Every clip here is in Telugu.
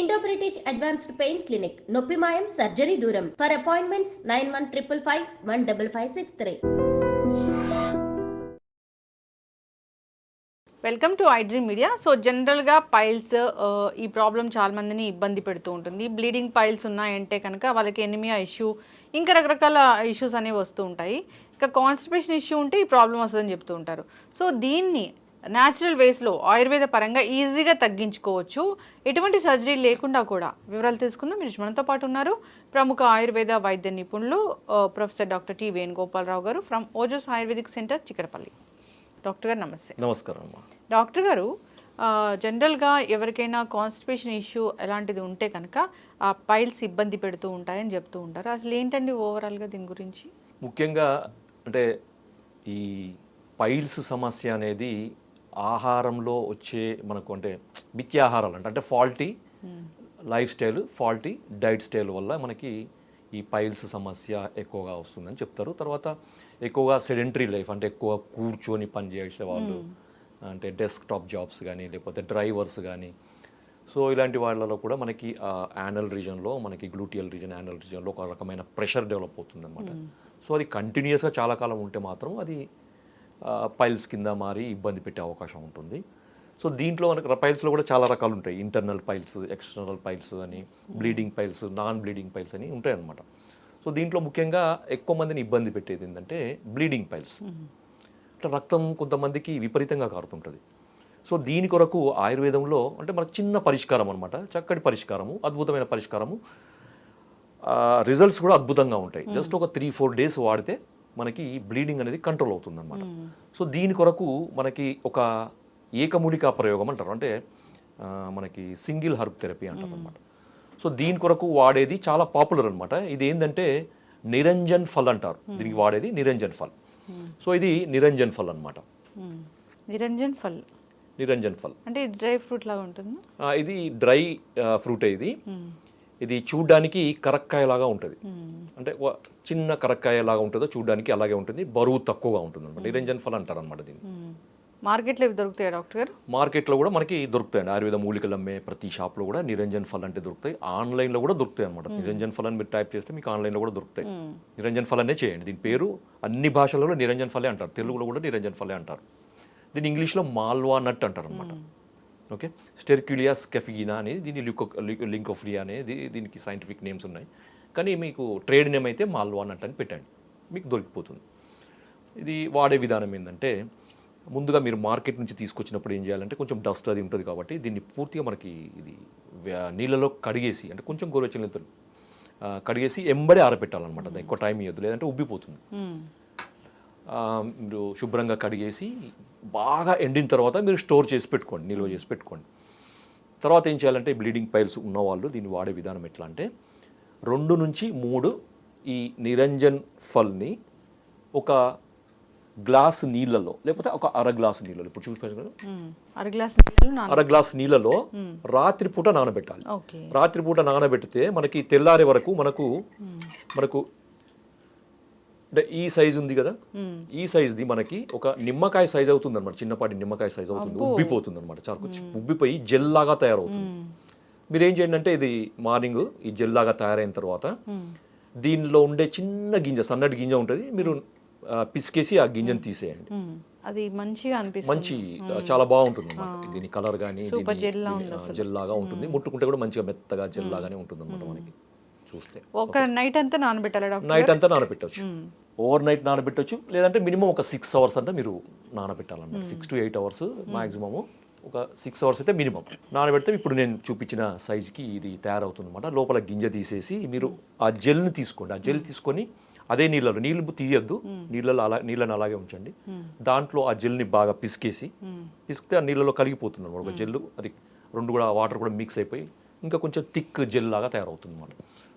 Indo British advanced pain clinic నొప్పి మాయం సర్జరీ దూరం for appointments nine one triple five one double five six three welcome to iDream media so జనరల్గా పైల్స్ ఈ ప్రాబ్లం చాలా మందిని ఇబ్బంది పెడుతూ ఉంటుంది. బ్లీడింగ్ పైల్స్ ఉన్నాయంటే కనుక వాళ్ళకి ఎనిమియా ఇష్యూ ఇంకా రకరకాల ఇష్యూస్ అనేవి వస్తూ ఉంటాయి. ఇంకా కాన్స్టిపేషన్ ఇష్యూ ఉంటే ఈ ప్రాబ్లం వస్తుందని చెప్తూ ఉంటారు. సో దీన్ని న్యాచురల్ వేస్లో ఆయుర్వేద పరంగా ఈజీగా తగ్గించుకోవచ్చు. ఎటువంటి సర్జరీ లేకుండా కూడా వివరాలు తెలుసుకుందాం. మీరు మనతో పాటు ఉన్నారు. ప్రముఖ ఆయుర్వేద వైద్య నిపుణులు ప్రొఫెసర్ డాక్టర్ టి వేణుగోపాలరావు గారు from Ojas Ayurvedic centre Chikkadpally. Doctor గారు నమస్తే. నమస్కారం డాక్టర్ గారు జనరల్గా ఎవరికైనా కాన్స్టిపేషన్ ఇష్యూ ఎలాంటిది ఉంటే కనుక ఆ పైల్స్ ఇబ్బంది పెడుతూ ఉంటాయని చెప్తూ ఉంటారు. అసలు ఏంటండి ఓవరాల్గా దీని గురించి? ముఖ్యంగా అంటే ఈ పైల్స్ సమస్య అనేది ఆహారంలో వచ్చే మనకు అంటే మిథ్యాహారాలు అంటే అంటే faulty lifestyle faulty diet style వల్ల మనకి ఈ పైల్స్ సమస్య ఎక్కువగా వస్తుందని చెప్తారు. తర్వాత ఎక్కువగా సెడెంటరీ లైఫ్ అంటే ఎక్కువ కూర్చొని పని చేసే వాళ్ళు అంటే డెస్క్ టాప్ జాబ్స్ కానీ లేకపోతే డ్రైవర్స్ కానీ సో ఇలాంటి వాళ్ళలో కూడా మనకి యానల్ రీజన్లో మనకి గ్లూటియల్ రీజన్ యానల్ రీజన్లో ఒక రకమైన ప్రెషర్ డెవలప్ అవుతుంది అనమాట సో అది కంటిన్యూస్గా చాలా కాలం ఉంటే మాత్రం అది పైల్స్ కింద మారి ఇబ్బంది పెట్టే అవకాశం ఉంటుంది. సో దీంట్లో మనకి పైల్స్లో కూడా చాలా రకాలు ఉంటాయి ఇంటర్నల్ పైల్స్ ఎక్స్టర్నల్ పైల్స్ అని bleeding piles non bleeding piles అని ఉంటాయి అన్నమాట సో దీంట్లో ముఖ్యంగా ఎక్కువ మందిని ఇబ్బంది పెట్టేది ఏంటంటే బ్లీడింగ్ పైల్స్ ఇట్లా రక్తం కొంతమందికి విపరీతంగా కారుతుంటుంది. సో దీని కొరకు ఆయుర్వేదంలో అంటే మనకు చిన్న పరిష్కారం అనమాట చక్కటి పరిష్కారము అద్భుతమైన పరిష్కారము. రిజల్ట్స్ కూడా అద్భుతంగా ఉంటాయి. జస్ట్ ఒక త్రీ ఫోర్ డేస్ వాడితే మనకి బ్లీడింగ్ అనేది కంట్రోల్ అవుతుంది అనమాట సో దీని కొరకు మనకి ఒక ఏకమూలికా ప్రయోగం అంటారు. అంటే మనకి సింగిల్ హర్బ్ థెరపీ అంటారు అనమాట సో దీని కొరకు వాడేది చాలా పాపులర్ అనమాట ఇది ఏంటంటే నిరంజన్ ఫల్ అంటారు. దీనికి వాడేది నిరంజన్ ఫల్. సో ఇది నిరంజన్ ఫల్ అనమాట. నిరంజన్ ఫల్. నిరంజన్ ఫల్. అంటే ఇది డ్రై ఫ్రూట్ లాగా ఉంటుంది? ఇది డ్రై ఫ్రూట్ ఇది. ఇది చూడ్డానికి కరక్కాయలాగా ఉంటుంది. అంటే చిన్న కరక్కాయలాగా ఉంటుందో చూడ్డానికి అలాగే ఉంటుంది. బరువు తక్కువగా ఉంటుంది అనమాట నిరంజన్ ఫల్ అంటారు అనమాట దీన్ని మార్కెట్లో ఇవి దొరుకుతాయా డాక్టర్ గారు? మార్కెట్లో కూడా మనకి దొరుకుతాయండి. ఆయుర్వేద మూలికలు అమ్మే ప్రతి షాప్లో కూడా నిరంజన్ ఫల్ అంటే దొరుకుతాయి. ఆన్లైన్లో కూడా దొరుకుతాయి అనమాట నిరంజన్ ఫల్ అని మీరు టైప్ చేస్తే మీకు ఆన్లైన్లో కూడా దొరుకుతాయి. నిరంజన్ ఫల్ అనే చేయండి. దీని పేరు అన్ని భాషలలో నిరంజన్ ఫలే అంటారు. తెలుగులో కూడా నిరంజన్ ఫలే అంటారు. దీని ఇంగ్లీష్లో మాల్వా నట్ అంటారు అనమాట ఓకే? స్టెర్క్యులియాస్ కెఫిగినా అనేది దీని లింకో లింకోఫ్లియా అనేది దీనికి సైంటిఫిక్ నేమ్స్ ఉన్నాయి. కానీ మీకు ట్రేడ్ నేమ్ అయితే మాల్వా నట్ అని పెట్టండి. మీకు దొరికిపోతుంది. ఇది వాడే విధానం ఏంటంటే ముందుగా మీరు మార్కెట్ నుంచి తీసుకొచ్చినప్పుడు ఏం చేయాలంటే కొంచెం డస్ట్ అది ఉంటుంది కాబట్టి దీన్ని పూర్తిగా మనకి ఇది నీళ్ళలో కడిగేసి అంటే కొంచెం గోరువెచ్చని కడిగేసి ఎంబడే ఆరబెట్టాలన్నమాట. దానికి ఎక్కువ టైం ఇవ్వద్దు లేదంటే ఉబ్బిపోతుంది. మీరు శుభ్రంగా కడిగేసి బాగా ఎండిన తర్వాత మీరు స్టోర్ చేసి పెట్టుకోండి నిల్వ చేసి పెట్టుకోండి. తర్వాత ఏం చేయాలంటే బ్లీడింగ్ పైల్స్ ఉన్నవాళ్ళు దీన్ని వాడే విధానం ఎట్లా అంటే రెండు నుంచి మూడు ఈ నిరంజన్ ఫల్ని ఒక గ్లాస్ నీళ్ళలో లేకపోతే ఒక అర గ్లాస్ నీళ్ళలో ఇప్పుడు చూసుకోవచ్చు కదా. అర గ్లాస్ నీళ్ళు నాన అర గ్లాస్ నీళ్ళలో రాత్రిపూట నానబెట్టాలి. రాత్రిపూట నానబెడితే మనకి తెల్లారే వరకు మనకు మనకు అంటే ఈ సైజు ఉంది కదా? ఈ సైజుది మనకి ఒక నిమ్మకాయ సైజ్ అవుతుంది అనమాట చిన్నపాటి నిమ్మకాయ సైజ్ అవుతుంది. ఉబ్బిపోతుంది అనమాట చారుకొచ్చి ఉబ్బిపోయి జెల్ లాగా తయారవుతుంది మీరు ఏం చేయండి అంటే ఇది మార్నింగ్ ఈ జెల్ లాగా తయారైన తర్వాత దీనిలో ఉండే చిన్న గింజ సన్నటి గింజ ఉంటుంది. మీరు పిసికేసి ఆ గింజను తీసేయండి. అది మంచిగా అనిపిస్తుంది. మంచి చాలా బాగుంటుంది అనమాట దీని కలర్ కానీ జెల్ లాగా ఉంటుంది. ముట్టుకుంటే కూడా మంచిగా మెత్తగా జెల్ లాగానే ఉంటుంది అనమాట మనకి. చూస్తే. ఒక నైట్ అంతా నానబెట్టాలా నైట్ అంతా నానబెట్టవచ్చు ఓవర్ నైట్ నానబెట్టవచ్చు లేదంటే మినిమం ఒక సిక్స్ అవర్స్ అంటే మీరు నానబెట్టాలన్నమాట. Six to eight hours maximum ఒక సిక్స్ అవర్స్ అయితే మినిమం. నానబెడితే ఇప్పుడు నేను చూపించిన సైజుకి ఇది తయారవుతుంది అనమాట లోపల గింజ తీసేసి మీరు ఆ జెల్ని తీసుకోండి. ఆ జెల్ తీసుకొని అదే నీళ్ళలో నీళ్ళు తీయద్దు. నీళ్ళలో అలా నీళ్ళని అలాగే ఉంచండి. దాంట్లో ఆ జెల్ని బాగా పిసికేసి పిసికితే ఆ నీళ్ళలో కలిగిపోతుంది అనమాట ఒక జెల్ అది రెండు కూడా వాటర్ కూడా మిక్స్ అయిపోయి ఇంకా కొంచెం థిక్ జెల్ లాగా తయారవుతుంది అనమాట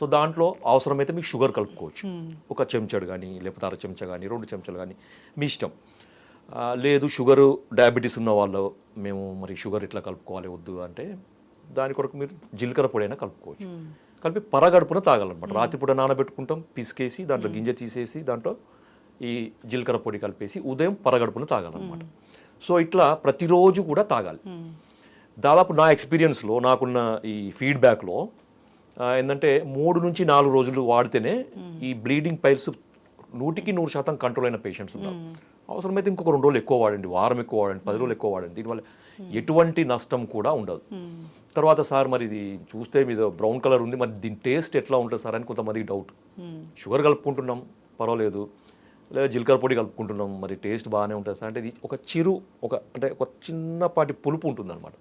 సో దాంట్లో అవసరమైతే మీకు షుగర్ కలుపుకోవచ్చు. ఒక చెంచాడు కానీ లేకపోతే అర చెంచా కానీ రెండు చెంచాలు కానీ మీ ఇష్టం. లేదు షుగరు డయాబెటీస్ ఉన్న వాళ్ళు మేము మరి షుగర్ ఇట్లా కలుపుకోవాలి వద్దు అంటే దాని కొరకు మీరు జీలకర్ర పొడి అయినా కలుపుకోవచ్చు కలిపి పరగడుపున తాగాలన్నమాట. రాత్రిపూట నానబెట్టుకుంటాం పిసికేసి దాంట్లో గింజ తీసేసి దాంట్లో ఈ జీలకర్ర పొడి కలిపేసి ఉదయం పరగడుపున తాగాలన్నమాట. సో ఇట్లా ప్రతిరోజు కూడా తాగాలి. దాదాపు నా ఎక్స్పీరియన్స్లో నాకున్న ఈ ఫీడ్బ్యాక్లో ఏంటంటే మూడు నుంచి నాలుగు రోజులు వాడితేనే ఈ బ్లీడింగ్ పైల్స్ నూటికి నూరు శాతం కంట్రోల్ అయిన పేషెంట్స్ ఉన్నారు అవసరమైతే ఇంకొక రెండు రోజులు ఎక్కువ వాడండి వారం ఎక్కువ వాడండి పది రోజులు ఎక్కువ వాడండి. దీనివల్ల ఎటువంటి నష్టం కూడా ఉండదు. తర్వాత సార్ మరి ఇది చూస్తే మీద బ్రౌన్ కలర్ ఉంది మరి దీని టేస్ట్ ఎట్లా ఉంటుంది సార్ అని కొంతమందికి డౌట్. షుగర్ కలుపుకుంటున్నాం పర్వాలేదు. లేదా జీలకర్ర పొడి కలుపుకుంటున్నాం మరి టేస్ట్ బాగానే ఉంటుంది సార్. అంటే ఇది ఒక చిరు ఒక అంటే ఒక చిన్నపాటి పులుపు ఉంటుంది అనమాట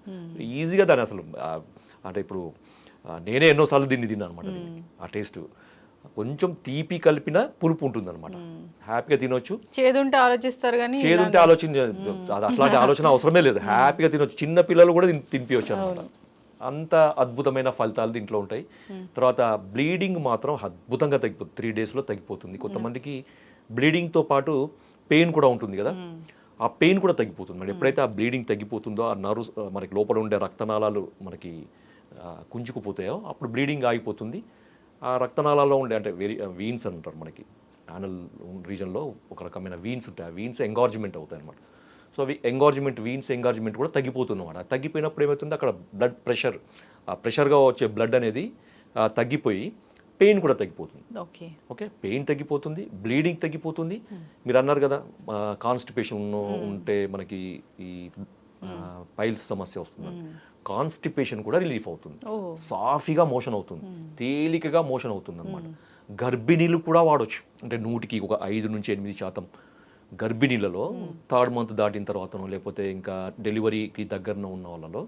ఈజీగా దాన్ని అసలు అంటే ఇప్పుడు నేనే ఎన్నోసార్లు దీన్ని తిన్నాను అనమాట ఆ టేస్ట్ కొంచెం తీపి కలిపిన పులుపు ఉంటుంది అనమాట హ్యాపీగా తినొచ్చు. చేదుంటే ఆలోచిస్తారు కానీ చేదుంటే ఆలోచన అట్లాంటి ఆలోచన అవసరమే లేదు. హ్యాపీగా తినొచ్చు. చిన్న పిల్లలు కూడా తిని- తినిపించవచ్చు అనమాట అంత అద్భుతమైన ఫలితాలు దీంట్లో ఉంటాయి. తర్వాత బ్లీడింగ్ మాత్రం అద్భుతంగా తగ్గిపోతుంది. త్రీ డేస్లో తగ్గిపోతుంది. కొంతమందికి బ్లీడింగ్తో పాటు పెయిన్ కూడా ఉంటుంది కదా. ఆ పెయిన్ కూడా తగ్గిపోతుంది. మరి ఎప్పుడైతే ఆ బ్లీడింగ్ తగ్గిపోతుందో ఆ నర్వ్ మనకి లోపల ఉండే రక్తనాళాలు మనకి ఆ, కుంచుకుపోతాయో అప్పుడు బ్లీడింగ్ ఆగిపోతుంది. ఆ రక్తనాళాల్లో ఉండే అంటే వెరీ వీన్స్ అంటారు మనకి. యానల్ రీజన్లో ఒక రకమైన వీన్స్ ఉంటాయి. ఆ వీన్స్ ఎంగార్జ్మెంట్ అవుతాయి అనమాట సో అవి ఎంగార్జ్మెంట్ వీన్స్ ఎంగార్జ్మెంట్ కూడా తగ్గిపోతుంది అనమాట తగ్గిపోయినప్పుడు ఏమవుతుంది? అక్కడ బ్లడ్ ప్రెషర్ ఆ ప్రెషర్గా వచ్చే బ్లడ్ అనేది తగ్గిపోయి పెయిన్ కూడా తగ్గిపోతుంది. ఓకే. ఓకే? పెయిన్ తగ్గిపోతుంది బ్లీడింగ్ తగ్గిపోతుంది. మీరు అన్నారు కదా కాన్స్టిపేషన్ ఉంటే మనకి ఈ పైల్స్ సమస్య వస్తుంది కాన్స్టిపేషన్ కూడా రిలీఫ్ అవుతుంది. సాఫీగా మోషన్ అవుతుంది. తేలికగా మోషన్ అవుతుంది అనమాట గర్భిణీలు కూడా వాడొచ్చు. అంటే నూటికి ఒక ఐదు నుంచి ఎనిమిది శాతం గర్భిణీలలో థర్డ్ మంత్ దాటిన తర్వాతనో లేకపోతే ఇంకా డెలివరీకి దగ్గరన ఉన్న వాళ్ళలో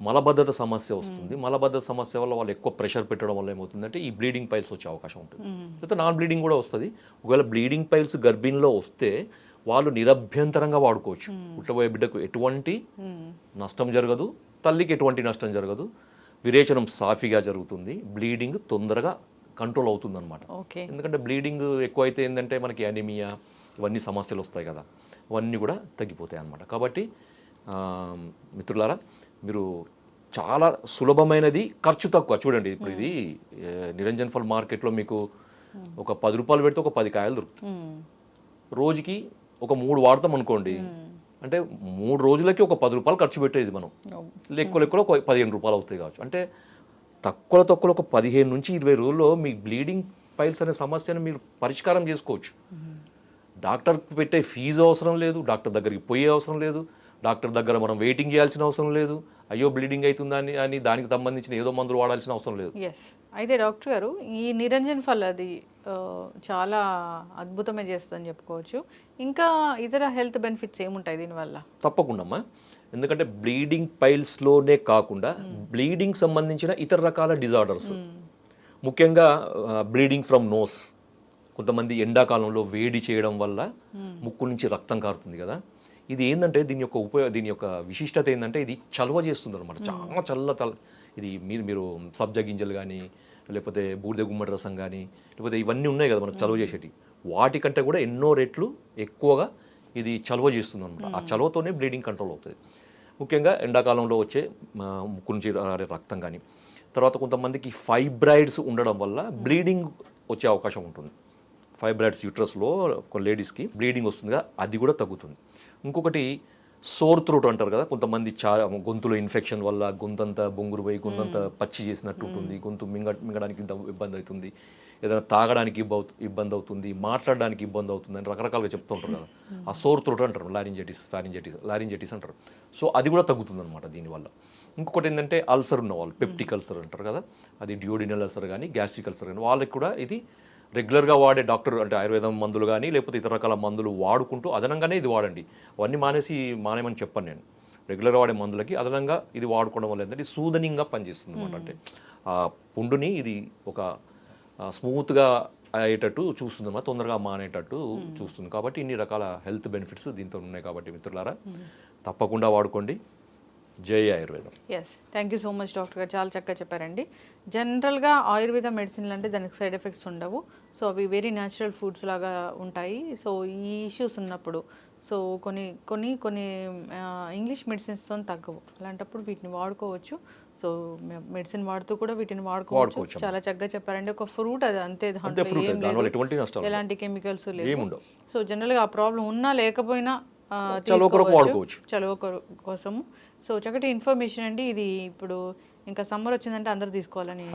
మలబద్ధత సమస్య వస్తుంది. మలబద్ధత సమస్య వల్ల వాళ్ళు ఎక్కువ ప్రెషర్ పెట్టడం వల్ల ఏమవుతుందంటే ఈ బ్లీడింగ్ పైల్స్ వచ్చే అవకాశం ఉంటుంది. లేకపోతే నాన్ బ్లీడింగ్ కూడా వస్తుంది. ఒకవేళ బ్లీడింగ్ పైల్స్ గర్భిణీలో వస్తే వాళ్ళు నిరభ్యంతరంగా వాడుకోవచ్చు. పుట్టబోయే బిడ్డకు ఎటువంటి నష్టం జరగదు. తల్లికి ఎటువంటి నష్టం జరగదు. విరేచనం సాఫీగా జరుగుతుంది. బ్లీడింగ్ తొందరగా కంట్రోల్ అవుతుంది అనమాట ఓకే. ఎందుకంటే బ్లీడింగ్ ఎక్కువైతే ఏంటంటే మనకి అనిమియా ఇవన్నీ సమస్యలు వస్తాయి కదా. అవన్నీ కూడా తగ్గిపోతాయి అన్నమాట. కాబట్టి మిత్రులారా మీరు చాలా సులభమైనది ఖర్చు తక్కువ. చూడండి ఇప్పుడు ఇది నిరంజన్ ఫల్ మార్కెట్లో మీకు ఒక పది రూపాయలు పెడితే ఒక పది కాయలు దొరుకుతాయి. రోజుకి ఒక మూడు వాడతాం అనుకోండి. అంటే మూడు రోజులకి ఒక పది రూపాయలు ఖర్చు పెట్టేది మనం. లెక్కలు లెక్కలో ఒక పదిహేను రూపాయలు అవుతాయి కావచ్చు. అంటే తక్కువ తక్కువ ఒక పదిహేను నుంచి ఇరవై రోజుల్లో మీ బ్లీడింగ్ పైల్స్ అనే సమస్యను మీరు పరిష్కారం చేసుకోవచ్చు. డాక్టర్కి పెట్టే ఫీజు అవసరం లేదు డాక్టర్ దగ్గరికి పోయే అవసరం లేదు డాక్టర్ దగ్గర మనం వెయిటింగ్ చేయాల్సిన అవసరం లేదు అయ్యో బ్లీడింగ్ అవుతుందా అని అని దానికి సంబంధించిన ఏదో మందులు వాడాల్సిన అవసరం లేదు. ఎస్ అయితే డాక్టర్ గారు ఈ నిరంజన్ ఫల్ అది చాలా అద్భుతమే చేస్తుందని చెప్పుకోవచ్చు. ఇంకా ఇతర హెల్త్ బెనిఫిట్స్ ఏముంటాయి దీనివల్ల? తప్పకుండా అమ్మా ఎందుకంటే బ్లీడింగ్ పైల్స్లోనే కాకుండా బ్లీడింగ్ సంబంధించిన ఇతర రకాల డిజార్డర్స్ ముఖ్యంగా బ్లీడింగ్ ఫ్రమ్ నోస్ కొంతమంది ఎండాకాలంలో వేడి చేయడం వల్ల ముక్కు నుంచి రక్తం కారుతుంది కదా. ఇది ఏంటంటే దీని యొక్క ఉపయోగ దీని యొక్క విశిష్టత ఏంటంటే ఇది చలవ చేస్తుంది అనమాట చాలా చల్ల తల ఇది మీరు మీరు సబ్జా గింజలు కానీ లేకపోతే బూడిద గుమ్మడి రసం కానీ లేకపోతే ఇవన్నీ ఉన్నాయి కదా మనకు చలువ చేసేటి. వాటికంటే కూడా ఎన్నో రెట్లు ఎక్కువగా ఇది చలువ చేస్తుంది అనమాట ఆ చలువతోనే బ్లీడింగ్ కంట్రోల్ అవుతుంది. ముఖ్యంగా ఎండాకాలంలో వచ్చే ముక్కు నుంచి రక్తం కానీ తర్వాత కొంతమందికి ఫైబ్రాయిడ్స్ ఉండడం వల్ల బ్లీడింగ్ వచ్చే అవకాశం ఉంటుంది. ఫైబ్రాయిడ్స్ యూట్రస్లో ఒక లేడీస్కి బ్లీడింగ్ వస్తుంది కదా అది కూడా తగ్గుతుంది. ఇంకొకటి సోర్ త్రోట్ అంటారు కదా కొంతమంది చా గొంతులో ఇన్ఫెక్షన్ వల్ల గొంతంతా బొంగురు పోయి గొంతంతా పచ్చి చేసినట్టు ఉంటుంది. గొంతు మింగ మింగడానికి ఇబ్బంది- ఇబ్బంది అవుతుంది. ఏదైనా తాగడానికి ఇబ్బ- ఇబ్బంది అవుతుంది. మాట్లాడడానికి ఇబ్బంది అవుతుంది అని రకరకాలుగా చెప్తూ ఉంటారు కదా ఆ సోర్ త్రోట్ అంటారు లారింజైటిస్ లారింజైటిస్ లారింజైటిస్ అంటారు. సో అది కూడా తగ్గుతుంది అనమాట దీనివల్ల. ఇంకొకటి ఏంటంటే అల్సర్ ఉన్న వాళ్ళు పెప్టిక్ అల్సర్ అంటారు కదా. అది డియోడినల్ అల్సర్ కానీ గ్యాస్ట్రిక్ అల్సర్ కానీ వాళ్ళకి కూడా ఇది రెగ్యులర్గా వాడే డాక్టర్ అంటే ఆయుర్వేదం మందులు కానీ లేకపోతే ఇతర రకాల మందులు వాడుకుంటూ అదనంగానే ఇది వాడండి. అవన్నీ మానేసి మానేమని చెప్పను నేను. రెగ్యులర్గా వాడే మందులకి అదనంగా ఇది వాడుకోవడం వల్ల ఏంటంటే సూదనింగ్గా పనిచేస్తుంది అనమాట అంటే ఆ పుండుని ఇది ఒక స్మూత్గా అయ్యేటట్టు చూస్తుంది అన్నమాట తొందరగా మానేటట్టు చూస్తుంది. కాబట్టి ఇన్ని రకాల హెల్త్ బెనిఫిట్స్ దీంతో ఉన్నాయి కాబట్టి మిత్రులారా. తప్పకుండా వాడుకోండి. జై ఆయుర్వేదం. Yes thank you so much doctor గారు. చాలా చక్కగా చెప్పారండి. జనరల్గా ఆయుర్వేద మెడిసిన్లు అంటే దానికి సైడ్ ఎఫెక్ట్స్ ఉండవు. సో అవి వెరీ న్యాచురల్ ఫుడ్స్ లాగా ఉంటాయి. సో ఈ ఇష్యూస్ ఉన్నప్పుడు సో కొన్ని కొన్ని కొన్ని ఇంగ్లీష్ మెడిసిన్స్తో తగ్గవు. అలాంటప్పుడు వీటిని వాడుకోవచ్చు. సో మెడిసిన్ వాడుతూ కూడా వీటిని వాడుకోవచ్చు. చాలా చక్కగా చెప్పారండి. ఒక ఫ్రూట్ అది అంతే దాంట్లో ఎలాంటి కెమికల్స్ లేవు. సో జనరల్గా ఆ ప్రాబ్లం ఉన్నా లేకపోయినా చలువ కోసము. సో చక్కటి ఇన్ఫర్మేషన్ అండి. ఇది ఇప్పుడు ఇంకా సమ్మర్ వచ్చిందంటే అందరూ తీసుకోవాలని.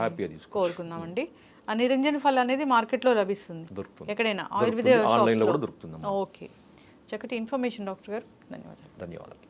కోరుకుందామండి ఆ నిరంజన్ ఫల్ అనేది మార్కెట్లో లభిస్తుంది. ఎక్కడైనా. ఆయుర్వేద. ఓకే చక్కటి ఇన్ఫర్మేషన్ డాక్టర్ గారు ధన్యవాదాలు ధన్యవాదాలు